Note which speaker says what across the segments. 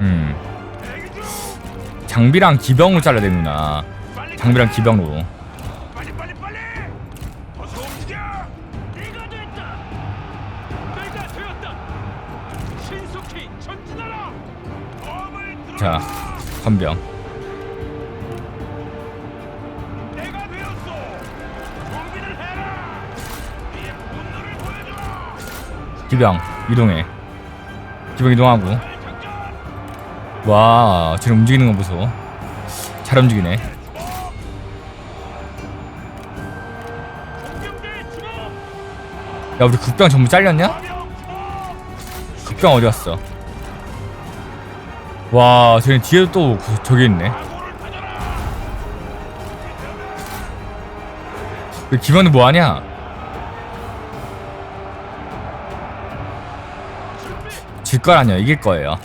Speaker 1: 음. 장비랑 기병으로 잘라야 되는구나. 장비랑 기병으로. 자, 헌병. 기병 이동해. 기병 이동하고. 와, 쟤 움직이는 거 보소. 잘 움직이네. 야, 우리 국병 전부 잘렸냐? 국병 어디 갔어? 와, 쟤네 뒤에도 또 그- 저기 있네. 그 기병은 뭐 하냐? 질 걸 아니야, 이길 거예요.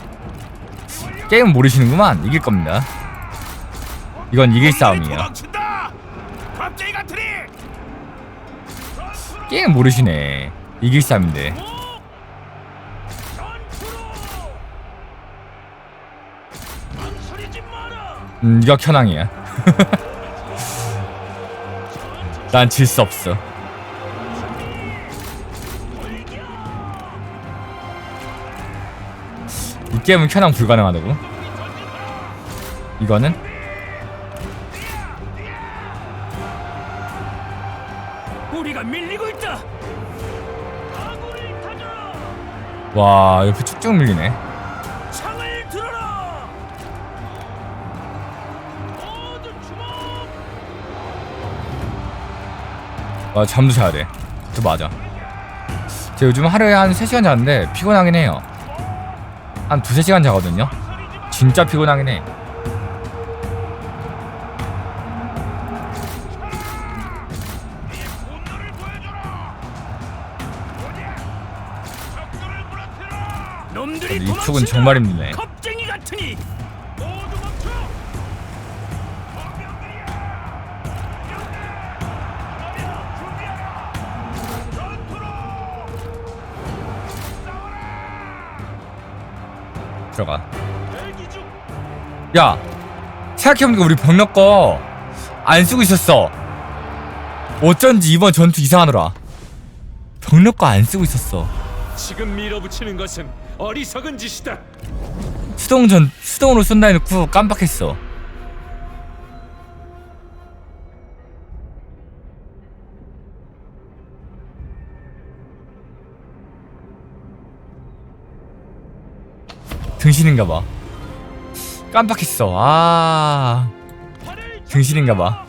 Speaker 1: 게임 모르시는구만. 이길 겁니다. 이건 이길 싸움이에요. 게임 모르시네. 이길 싸움인데. 음, 이거 현황이야. 난 질 수 없어. 게임은 현황 불가능하다고? 이거는?
Speaker 2: 우리가 밀리고 있다.
Speaker 1: 와, 옆에 쭉쭉 밀리네.
Speaker 2: 창을 들어라. 모두 주목.
Speaker 1: 와, 잠도 자야 돼. 또 맞아. 제가 요즘 하루에 한 3시간 자는데 피곤하긴 해요. 한 두세 시간 자거든요. 진짜 피곤하긴 해.
Speaker 2: 이
Speaker 1: 축은 정말 힘드네.
Speaker 2: 야,
Speaker 1: 생각해보니까 우리 병력 거안 쓰고 있었어. 어쩐지 이번 전투 이상하더라. 병력 거안 쓰고 있었어.
Speaker 2: 지금 밀어붙이는 것은 어리석은 짓이다.
Speaker 1: 수동 전 수동으로 쏜다 해놓고 깜빡했어. 등신인가봐. 깜빡했어. 아, 등신인가봐.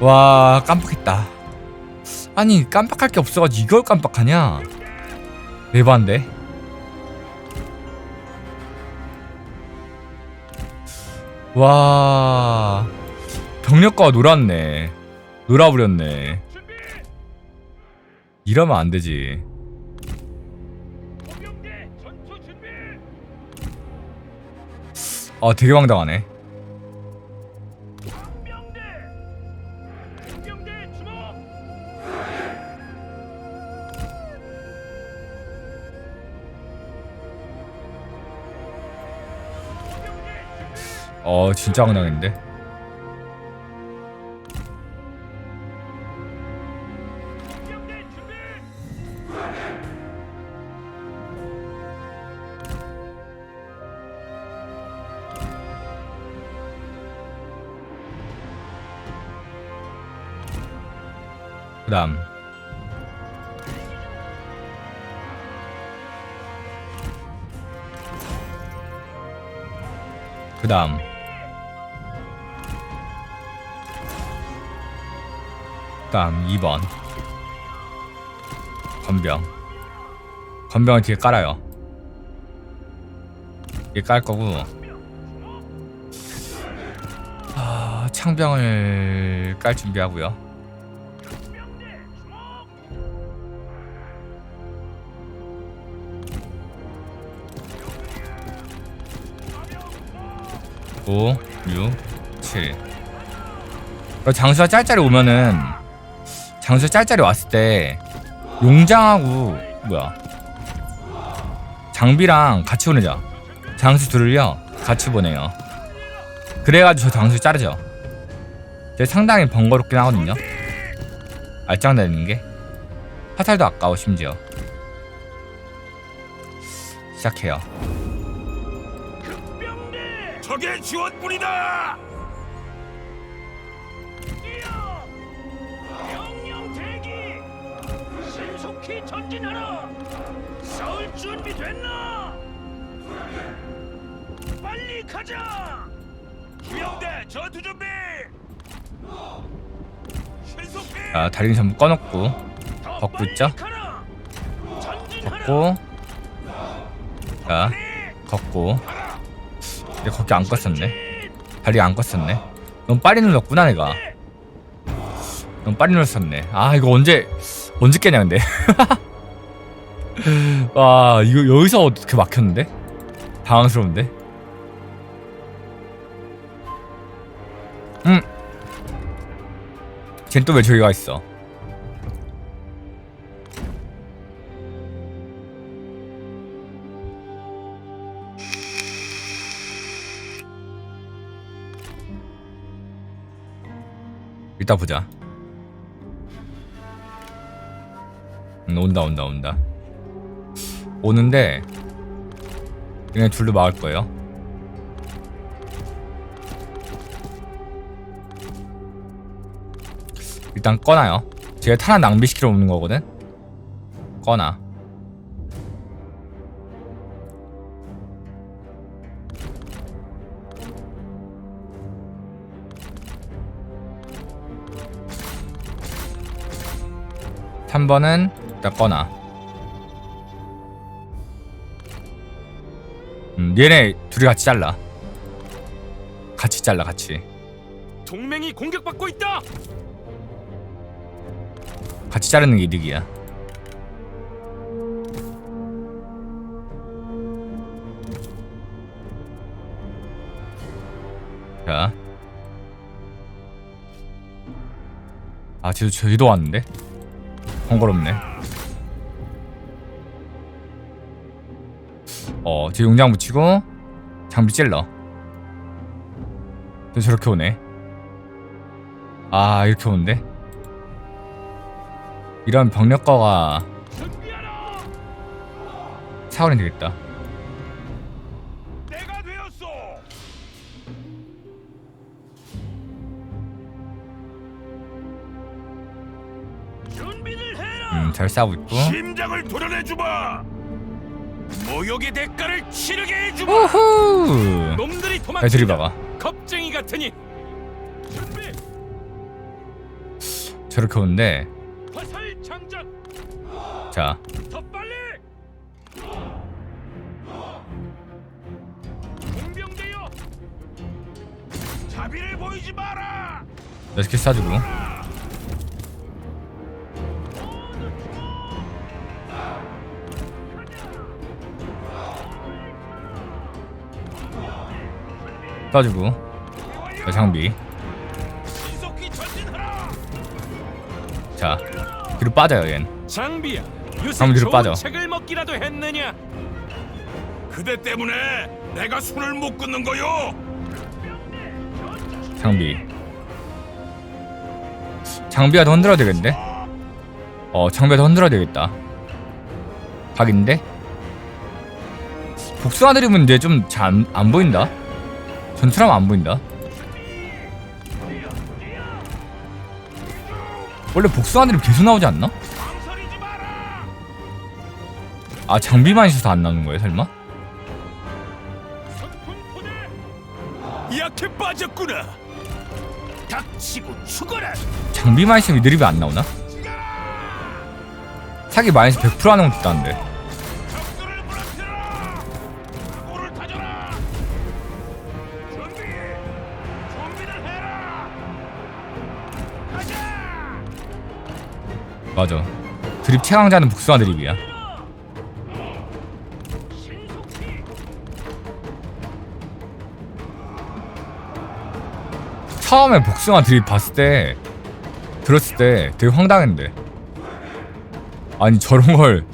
Speaker 1: 와, 깜빡했다. 아니, 깜빡할 게 없어가지고 이걸 깜빡하냐? 대반데. 와, 병력과가 놀았네. 놀아버렸네. 이러면 안 되지. 아, 되게 황당하네. 어, 진짜 황당했는데. 다음. 그 다음 2번. 건병. 건병을 뒤에 깔아요. 뒤에 깔 거고. 아, 창병을 깔 준비하고요. 5, 6, 7. 장수가 짤짤이 오면은 장수 짤짤이 왔을 때 용장하고 뭐야? 장비랑 같이 보내자. 장수 둘을요 같이 보내요. 그래가지고 저 장수 자르죠. 근데 상당히 번거롭긴 하거든요. 알짱다니는 게. 화살도 아까워 심지어. 시작해요
Speaker 2: 적의 지원군이다.
Speaker 3: 명령 대기! 신속히 전진하라! 싸울 준비 됐나? 빨리 가자!
Speaker 2: 구영대 전투 준비. 신속히.
Speaker 1: 자 다리는 전부 꺼놓고
Speaker 3: 더
Speaker 1: 걷고
Speaker 3: 빨리
Speaker 1: 있죠?
Speaker 3: 가라! 전진하라!
Speaker 1: 걷고 자 걷고 이제 걷기 안 껐었네. 다리 안 껐었네. 너무 빨리 눌렀구나 내가. 너무 빨리 눌렀었네. 아 이거 언제 언제 깨냐 근데? 와 이거 여기서 어떻게 막혔는데? 당황스러운데? 음. 쟨 또 왜 저기 가 있어 이따 보자. 음, 온다 온다 온다. 오는데 얘네 둘로 막을 거예요. 일단 꺼놔요. 제가 탄환 낭비시키러 오는 거거든. 꺼놔. 삼번은 일단 꺼놔. 음, 얘네 둘이 같이 잘라. 같이 잘라, 같이.
Speaker 2: 동맹이 공격받고 있다.
Speaker 1: 같이 자르는 게 이득이야. 자. 아, 쟤도 저기도 왔는데? 번거롭네. 어, 제 용장 붙이고 장비 찔러. 또 저렇게 오네. 아, 이렇게 오는데? 이런
Speaker 3: 준비하라!
Speaker 1: 사월이 되겠다. 잘 싸우고 있고.
Speaker 3: 심장을 도려내 주마! 모욕의 대가를 치르게 해주마!
Speaker 1: 우후!
Speaker 2: 놈들이
Speaker 1: 잘
Speaker 2: 도망친다.
Speaker 1: 들이박아.
Speaker 2: 겁쟁이 같으니 준비.
Speaker 1: 저렇게 오는데,
Speaker 3: 화살 장전!
Speaker 1: 자,
Speaker 3: 더 빨리! 공병대여! 자비를 보이지 마라!
Speaker 1: 몇개 쏴주고. 쏴주고. 자, 장비. 자, 뒤로 빠져요, 얜.
Speaker 2: 장비야. 요새
Speaker 1: 뒤로
Speaker 2: 좋은
Speaker 1: 빠져.
Speaker 2: 책을 먹기라도 했느냐?
Speaker 3: 그대 때문에 내가 손을 못 끊는 거요!
Speaker 1: 장비. 장비가 더 흔들어야 되겠는데? 어, 장비가 더 흔들어야 되겠다. 각인데? 복숭아 드립은 근데 좀잘안안 보인다? 전투라면 안 보인다. 원래 복숭아 드립 계속 나오지 않나? 아, 장비만 있어서 안 나오는 거예요, 설마?
Speaker 2: 약해 빠졌구나.
Speaker 3: 닥치고 죽어라!
Speaker 1: 장비만 있으면 이 드립이 안 나오나? 사기 마이너스 100% 하는 것도 있다는데. 맞아. 드립 최강자는 복숭아 드립이야. 처음에 복숭아 드립 봤을 때 들었을 때 되게 황당했는데 아니 저런 걸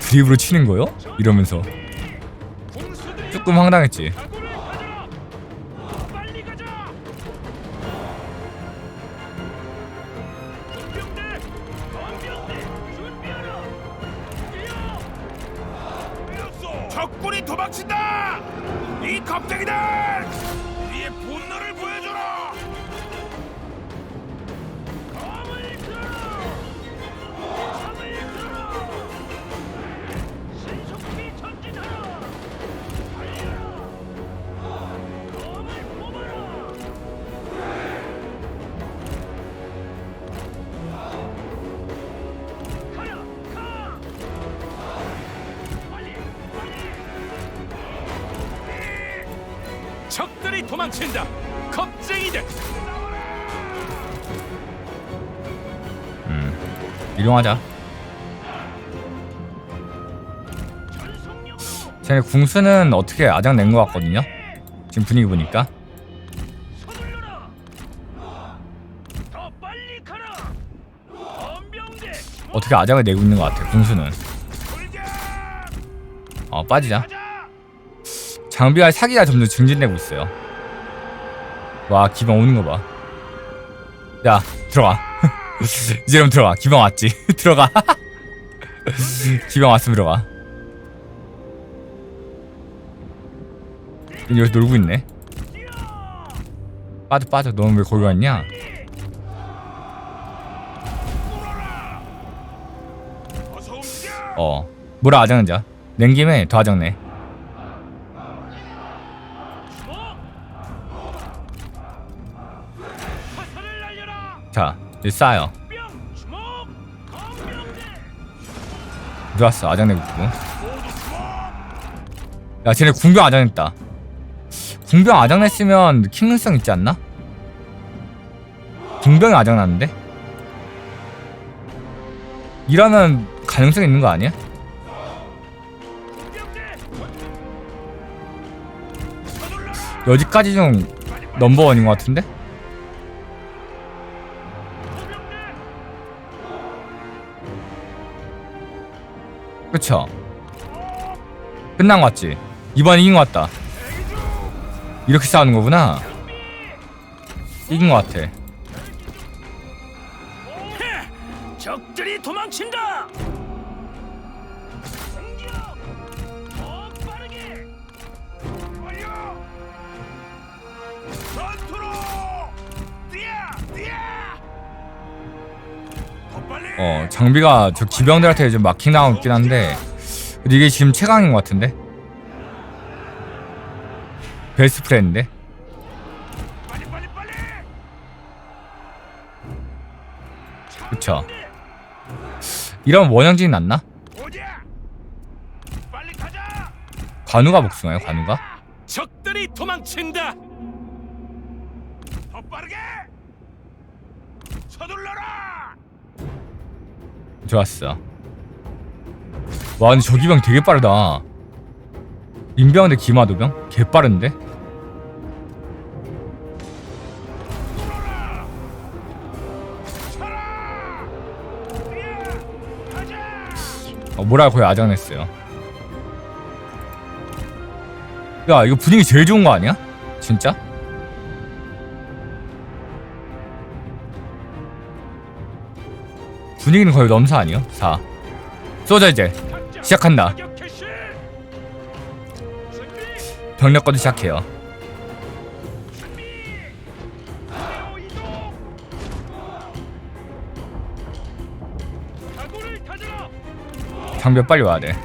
Speaker 1: 드립으로 치는 거요? 이러면서 조금 황당했지
Speaker 3: 도망친다! 이 겁쟁이들!
Speaker 1: 이동하자. 쟤네 궁수는 어떻게 아작 낸 것 같거든요 지금 분위기 보니까 어떻게 아작을 내고 있는 것 같아 궁수는! 어 빠지자! 장비가 사기가 점점 증진되고 있어요 와 기방 오는 거봐야 들어가 이제 그럼 들어가. 기방 왔지? 들어가. 기방 왔으면 들어가. 여기서 놀고 있네. 빠져 빠져. 너는 왜 거기 왔냐!
Speaker 3: 어.
Speaker 1: 뭐라 아작는자. 낸 김에 더 아작내
Speaker 2: 헌병대
Speaker 1: 좋았어 아작내고 있고 야 쟤네 궁병 아작냈다 궁병 아작냈으면 킹능성 있지 않나? 궁병이 아작났는데? 이러면 가능성 있는 거 아니야? 여기까지 좀 넘버원인 것 같은데? 그쵸? 끝난 것 같지? 이번 이긴 것 같다 이렇게 싸우는 거구나 이긴 것 같아
Speaker 2: 적들이 도망친다.
Speaker 3: 어
Speaker 1: 장비가 저 기병들한테 좀 마킹 나오고 있긴 한데 이게 지금 최강인 것 같은데? 베스트 프렌인데? 그쵸 이러면 원형진이 낫나? 관우가 복숭아요 관우가?
Speaker 2: 적들이 도망친다.
Speaker 3: 더 빠르게! 서둘러라!
Speaker 1: 좋았어 와 근데 저 기병 되게 빠르다 인병대 기마도병? 개 빠른데?
Speaker 3: 쳐라! 뛰어! 가자!
Speaker 1: 어, 뭐라 거의 아작냈어요 야 이거 분위기 제일 좋은 거 아니야? 진짜? 분위기는 거의 넘사 아니요? 4 쏘자 이제 시작한다. 병력과도 시작해요. 장벽 빨리 와야 돼.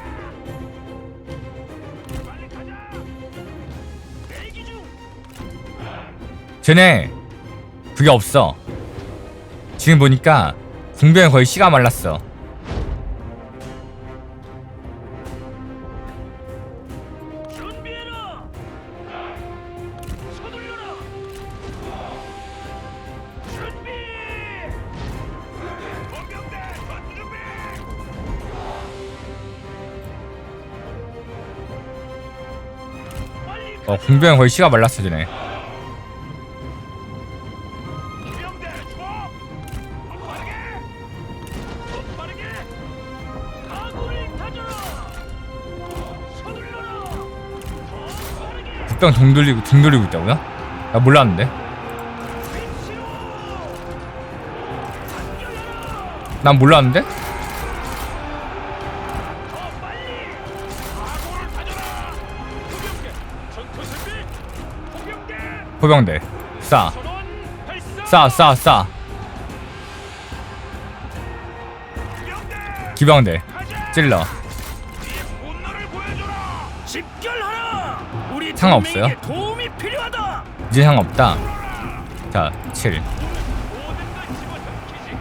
Speaker 1: 쟤네 그게 없어 지금 보니까 궁병이 거의 씨가 말랐어. 어 궁병이 거의 씨가 말랐어 쟤네
Speaker 3: 적병 등 돌리고 등 돌리고 있다고요? 나 몰랐는데. 난 몰랐는데? 포병대 싸. 싸, 싸, 싸. 기병대 찔러. 상관없어요. 이제 상관없다. 자, 7.
Speaker 1: 모든 걸 집어삼키지.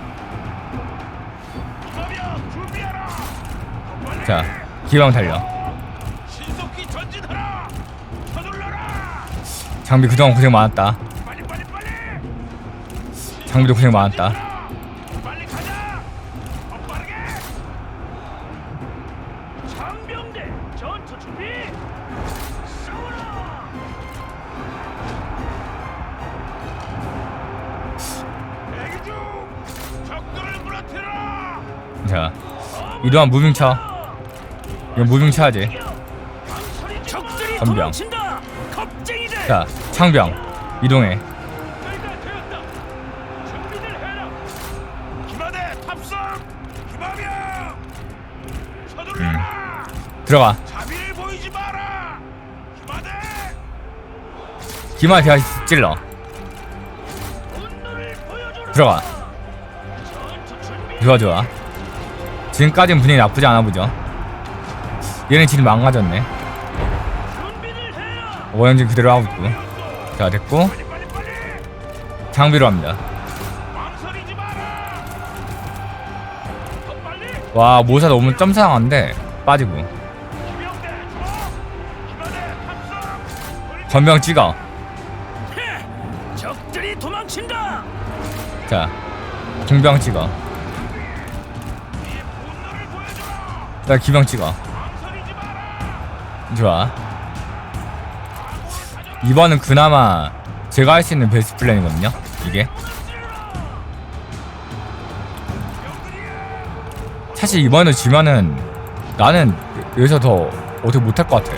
Speaker 1: 기마병 준비하라.
Speaker 3: 자, 기병 달려. 장비 그동안 고생 많았다. 장비도 고생 많았다. 이동한 무빙 쳐. 이거 무빙 쳐야지.
Speaker 1: 적들이
Speaker 3: 전병. 자, 창병 이동해.
Speaker 1: 서둘러라.
Speaker 3: 들어가.
Speaker 1: 기마대.
Speaker 3: 기마 대하 찔러. 들어가. 좋아 좋아. 지금까지는 분위기 나쁘지 않아 보죠. 얘는 지금 망가졌네. 오영진 그대로 하고 있고. 자 됐고. 장비로 합니다. 와 모사 너무 점상한데 빠지고. 건병 찍어. 자 공병 찍어.
Speaker 1: 분노를
Speaker 3: 자 기병 찍어. 좋아. 이번은 그나마 제가 할 수 있는 베스트 플랜이거든요. 이게. 사실 이번에 지면은 나는 여기서 더 어떻게 못할 것 같아.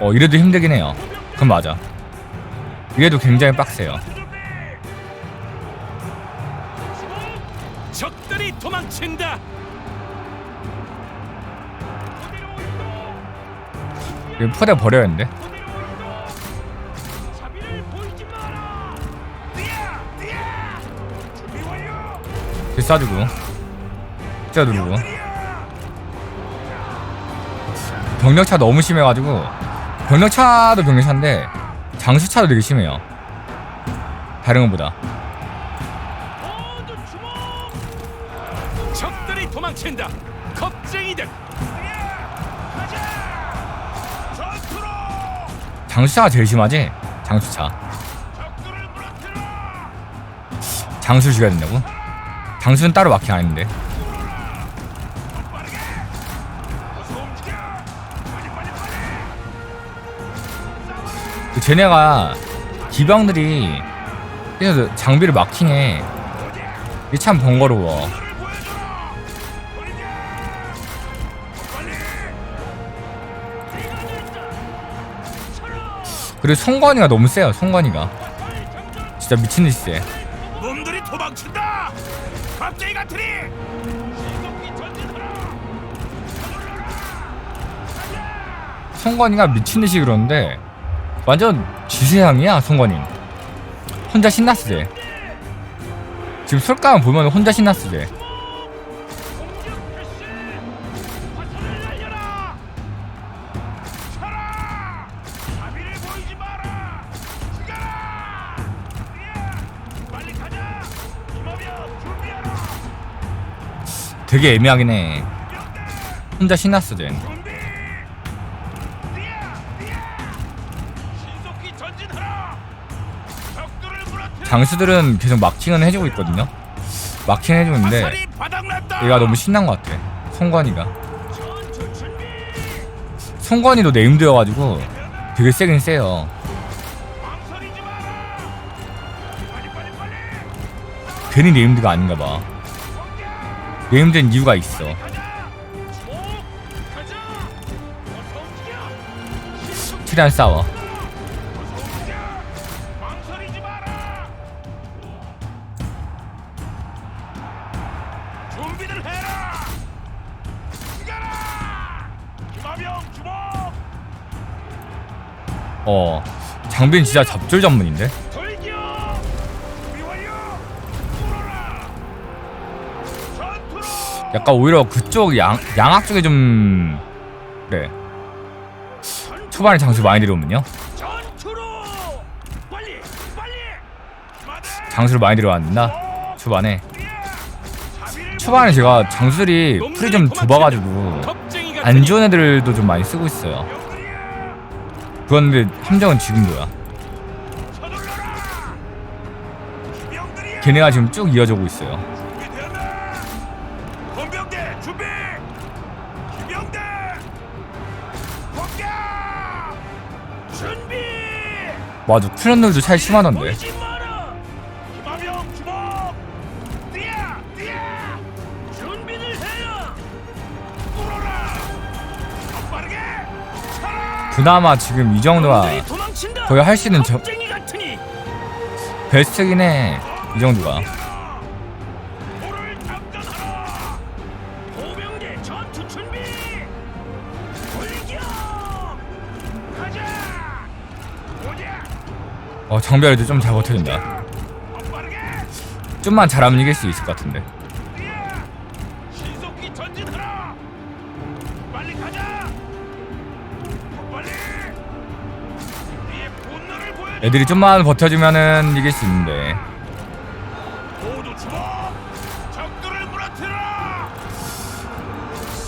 Speaker 3: 어 이래도 힘들긴 해요. 그건 맞아. 이래도 굉장히 빡세요.
Speaker 1: 적들이 도망친다.
Speaker 3: 이거 포대 버려야. 길 쏴주고. 쪄 누르고. 병력차 너무 심해가지고 병력차도 병력차인데 장수차도 되게 심해요. 다른 것보다.
Speaker 1: 도망친다. 겁쟁이들.
Speaker 3: 장수차가 제일 심하지? 장수차. 장수 죽여야 된다고? 장수는 따로 막히 안 했는데. 그 쟤네가 기병들이 장비를 마킹해. 이게 참 번거로워. 그리고 성건이가 너무 세요.
Speaker 1: 장전.
Speaker 3: 진짜 미친 듯이 세.
Speaker 1: 놈들이 도망친다. 갑자기 같으니. 신속히 전진하라. 서둘러라. 가자.
Speaker 3: 성건이가 미친 듯이 그러는데 완전 지세상이야. 성건이. 혼자 신났어 쟤. 지금 솔까만 보면 혼자 신났어 쟤. 되게 애매하긴 해. 혼자 신났어 쟤.
Speaker 1: 준비. 뛰어, 뛰어. 신속히 전진하라. 적들을 무너뜨려.
Speaker 3: 장수들은 계속 마킹은 해주고 있거든요. 마킹 해주는데. 얘가 너무 신난 것 같아.
Speaker 1: 준비.
Speaker 3: 송건이도 네임드여가지고 되게 세긴 세요. 괜히 네임드가 아닌가 봐. 네임드는 이유가 있어.
Speaker 1: 최대한 싸워. 어 장빈 진짜 잡졸 전문인데 약간 오히려 그쪽 양, 양악 쪽에 좀 그래 초반에 장수 많이 들어오면요. 장수를 많이 들어왔나? 초반에. 초반에 제가 장수들이 풀이 좀 좁아가지고 안 좋은 애들도 좀 많이 쓰고 있어요. 그런데 함정은 지금도야. 걔네가 지금 쭉 이어지고 있어요
Speaker 3: 뚫어라. 더 빠르게. 차라.
Speaker 1: 그나마 지금 이 정도가. 거의 할 수 있는 저. 베스트긴 해이 정도가 어 장별도 좀 잘 버텨준다. 좀만 잘하면 이길 수 있을 것 같은데. 애들이 좀만 버텨주면은 이길 수 있는데
Speaker 3: 모두 주목. 적들을 무너뜨려라.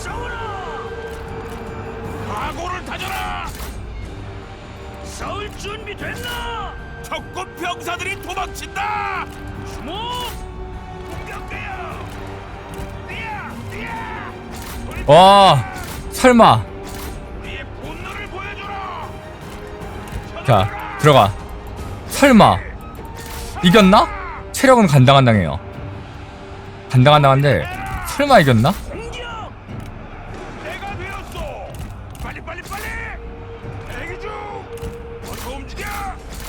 Speaker 3: 싸워라. 각오를 다져라. 싸울 준비 됐나? 적군 병사들이 도망친다. 주목. 공격돼요. 뛰어, 뛰어.
Speaker 1: 와 설마
Speaker 3: 우리의 본능을 보여줘라.
Speaker 1: 자 들어가 설마 이겼나? 체력은 간당간당해요 간당간당한데 설마 이겼나?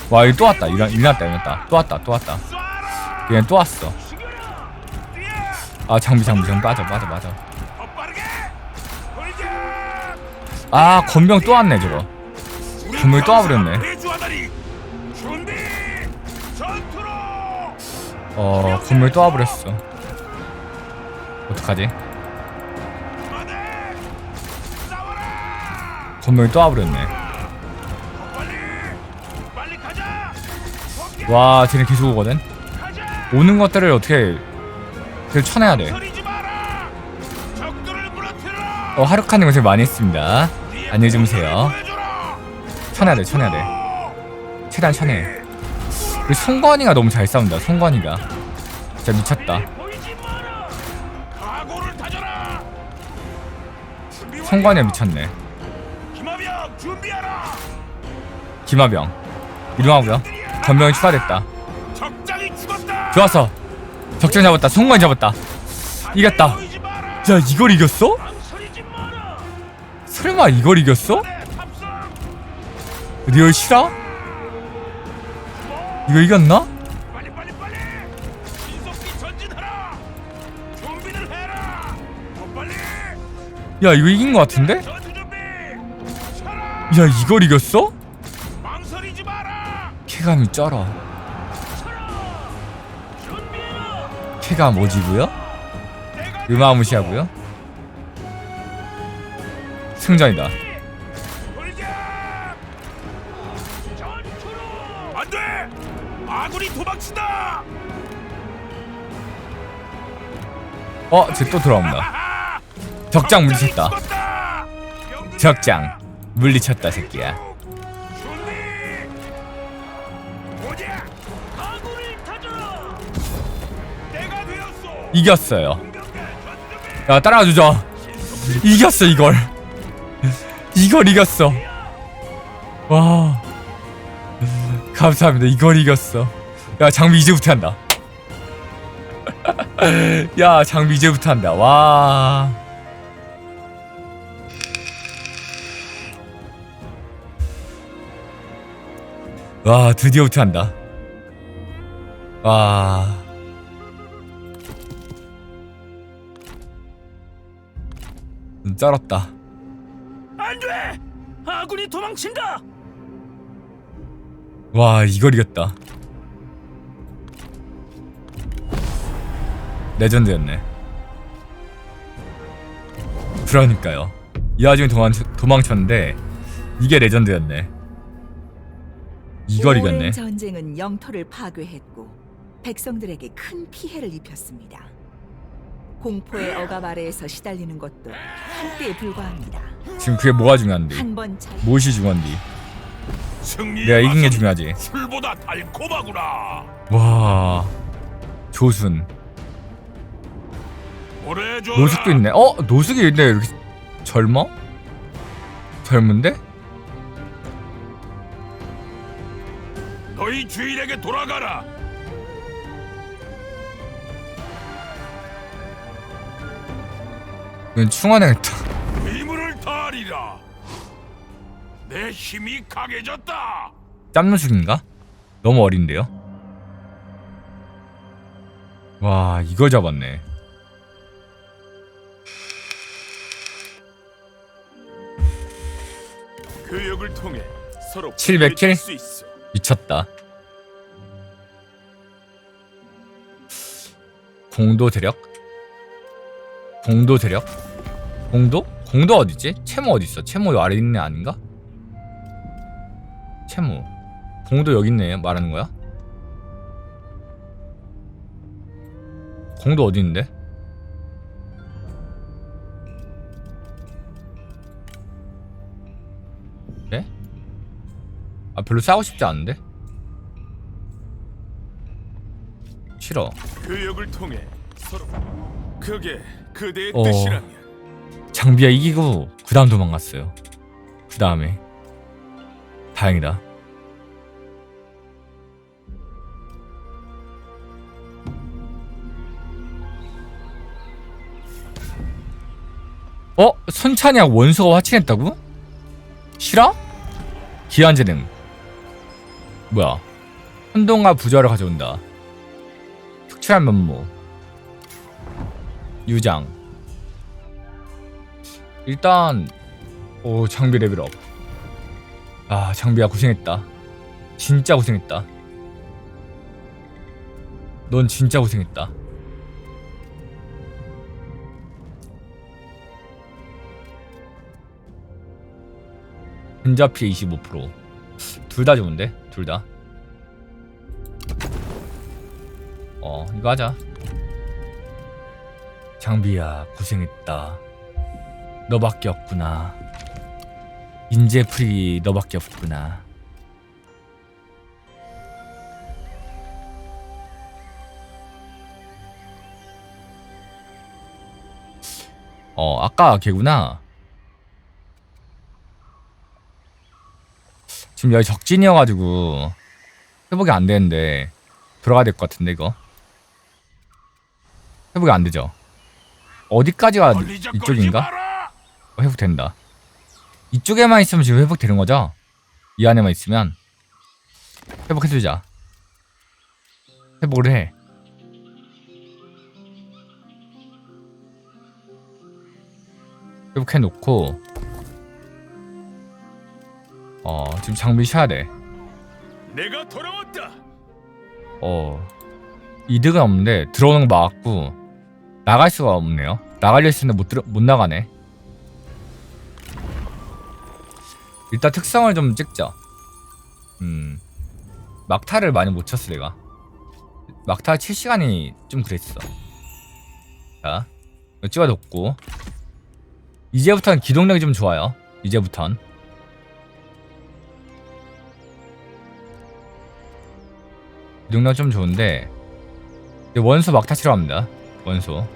Speaker 1: 와 이거 또 왔다 일어났다 일어났다 또 왔다 또 왔다. 얘는 또 왔어. 아 장비 장비 장비 빠져 빠져 빠져. 아 건병 또 왔네 저거 건물이 또 와버렸네. 어 건물 또 와버렸어 어떡하지? 건물이 또 와버렸네 와 쟤네 계속 오거든. 오는 것들을 어떻게 그 쳐내야 돼
Speaker 3: 소리지 마라. 적들을 무너뜨려라.
Speaker 1: 어, 하루카님 고생 많이 했습니다. 안녕히 주무세요. 쳐내야 돼, 쳐내야 돼. 최대한 쳐내. 우리 송건이가 너무 잘 싸운다, 송건이가. 진짜 미쳤다. 송건이가 미쳤네.
Speaker 3: 김하병.
Speaker 1: 이동하고요. 건병이 추가됐다. 좋았어. 적정 잡았다, 송건이 잡았다. 이겼다. 야, 이걸 이겼어?
Speaker 3: 설마
Speaker 1: 이걸 이겼어? 리얼 실화? 이거 이겼나? 야, 이거 이긴 것 같은데? 야, 이걸 이겼어? 쾌감이 쩔어. 쾌감 오지고요? 음아무시하고요. 승전이다.
Speaker 3: 돌격! 전투로! 안 돼! 아군이 도망친다!
Speaker 1: 어, 쟤 또 돌아온다. 적장 물리쳤다. 적장 물리쳤다 새끼야. 이겼어요. 야 따라와 주죠. 이겼어 이걸. 이걸 이겼어. 와. 감사합니다. 이걸 이겼어. 야 장비 이제부터 한다. 야 장비 이제부터 한다. 와. 와 드디어 후퇴한다 와 음, 쩔었다
Speaker 2: 안 돼! 아군이 도망친다!
Speaker 1: 와 이걸 이겼다 레전드였네 그러니까요 이 와중에 도망, 도망쳤는데 이게 레전드였네 이걸 이겼네
Speaker 4: 오랜 전쟁은 영토를 파괴했고 백성들에게 큰 피해를 입혔습니다. 공포의 억압 아래에서 시달리는 것도 한때에 불과합니다.
Speaker 1: 지금 그게 뭐가 중요한데
Speaker 4: 한번 잘
Speaker 1: 무엇이 중요한디 내가 이긴 게 중요하지
Speaker 3: 술보다 달콤하구나.
Speaker 1: 와 조순
Speaker 3: 줘.
Speaker 1: 노숙도 있네 어? 노숙이 근데 이렇게 젊어? 젊은데?
Speaker 3: 너희 주인에게 돌아가라.
Speaker 1: 이건 충원해야겠다
Speaker 3: 의무를 다하리라. 내 힘이 강해졌다.
Speaker 1: 짬노숙인가? 너무 어린데요? 와 이걸 잡았네
Speaker 2: 교역을 통해 서로
Speaker 1: 700 킬?
Speaker 2: 부유해질 수 있어.
Speaker 1: 미쳤다 공도 대력? 공도 대력? 공도? 공도 어디지? 채모 어딨어? 채모 요 아래 애 아닌가? 채모 공도 여기 있네 말하는 거야? 공도 어디 있는데? 네? 아 별로 싸우고 싶지 않은데? 싫어
Speaker 2: 교역을 통해 서로 그게 그대의
Speaker 1: 어.
Speaker 2: 뜻이라면
Speaker 1: 장비야 이기고 그 다음 도망갔어요. 그 다음에. 다행이다. 어? 선찬이하고 원수가 화친했다고? 실화? 기한재능. 뭐야? 혼동과 부저를 가져온다. 특출한 면모. 유장 일단 오 장비 레벨업. 아 장비야 고생했다. 진짜 고생했다. 넌 진짜 고생했다. 근자 피해 25%둘 다 좋은데? 둘다? 어 이거 하자. 장비야 고생했다 너밖에 없구나. 인재풀이 너밖에 없구나. 어, 아까 걔구나. 지금 여기 적진이어가지고 회복이 안 되는데 돌아가야 될 것 같은데 이거 회복이 안 되죠? 어디까지가 이쪽인가? 회복된다. 이쪽에만 있으면 지금 회복되는 거죠? 이 안에만 있으면 회복해주자. 회복을 해. 회복해놓고 어 지금 장비 쉬어야 돼.
Speaker 2: 내가 돌아왔다.
Speaker 1: 어 이득은 없는데 들어오는 거 막았고 나갈 수가 없네요. 나가려 했는데 못 들어 못 나가네. 일단 특성을 좀 찍자. 음 막타를 많이 못 쳤어 내가. 막타 칠 시간이 좀 그랬어. 자 찍어뒀고 이제부터는 기동력이 좀 좋아요. 이제부턴. 기동력 좀 좋은데 원소 막타 치러 갑니다. 원소.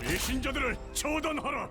Speaker 3: 배신자들을 처단하라.